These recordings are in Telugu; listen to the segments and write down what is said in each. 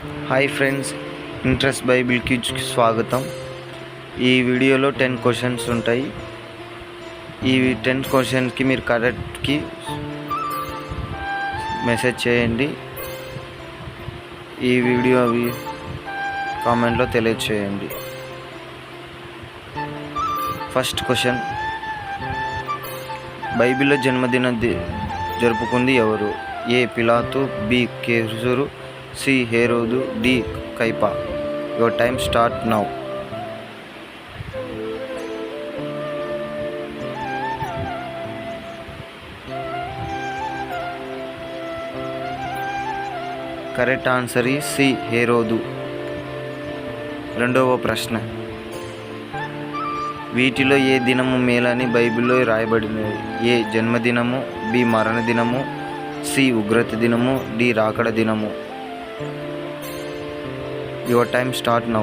హాయ్ ఫ్రెండ్స్ ఇంట్రెస్ట్ బైబిల్ క్యూజ్కి స్వాగతం. ఈ వీడియోలో టెన్ క్వశ్చన్స్ ఉంటాయి. ఈ టెన్ క్వశ్చన్స్కి మీరు కరెక్ట్కి మెసేజ్ చేయండి. ఈ వీడియో కామెంట్లో తెలియచేయండి. ఫస్ట్ క్వశ్చన్ బైబిల్లో జన్మదిన జరుపుకుంది ఎవరు? ఏ పిలాతు బి కేసురు సి హేరోదు D Kaipa. Your time start now. Correct answer ఈ సి హేరోదు. రెండవ ప్రశ్న. వీటిలో ఏ దినము మేలని బైబిల్లో రాయబడినది? ఏ జన్మదినము బి మరణ దినము సి ఉగ్రత దినము డి రాకడ దినము. Your time start now.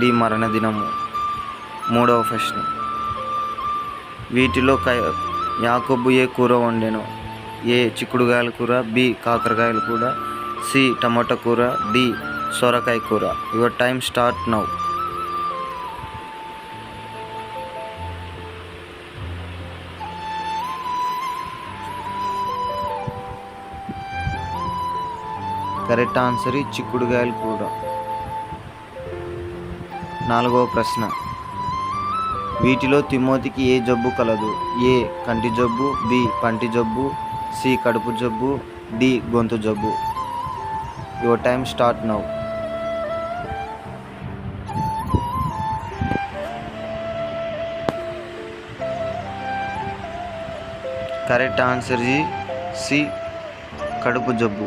D మరణ దినము మూడవ ప్రశ్న. వీటిలో క యాకొబ్బు ఏ కూర వండెను? ఏ చిక్కుడుగాయల కూర బి కాకరకాయల కూర సి టమాటా కూర డి సొరకాయ కూర. Your time start now. Correct answer చిక్కుడుగాయలు కూర. నాలుగవ ప్రశ్న. వీటిలో తిమోతికి ఏ జబ్బు కలదు? ఏ కంటి జబ్బు బి పంటి జబ్బు సి కడుపు జబ్బు డి గొంతు జబ్బు. Your time start now. Correct answer G C కడుపు జబ్బు.